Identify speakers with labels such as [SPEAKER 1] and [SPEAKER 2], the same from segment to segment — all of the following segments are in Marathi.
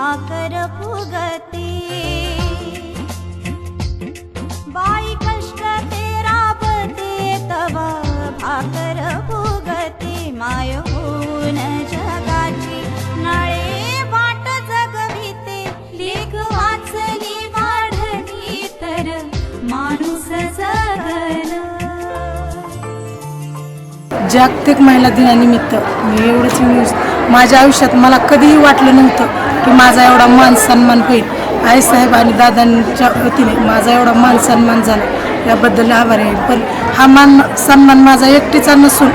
[SPEAKER 1] भाकर फुगते। बाई कष्ट ते राबते तवा भाकर फुगते। माय होऊन जगाची नळे वाट जगविते लेख वाचली वाढली तर माणूस जगल।
[SPEAKER 2] जागतिक महिला दिनानिमित्त मी एवढंच न्यूज माझ्या आयुष्यात मला कधीही वाटलं नव्हतं की माझा एवढा मान सन्मान होईल. आईसाहेब आणि दादांच्या वतीने माझा एवढा मान सन्मान झाला. याबद्दल आभार आहे. पण हा मान सन्मान माझा एकटीचा नसून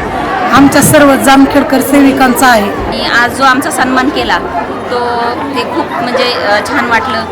[SPEAKER 2] आमच्या सर्व जामखेडकर सेविकांचा आहे.
[SPEAKER 3] आज जो आमचा सन्मान केला तो ते खूप म्हणजे छान वाटलं.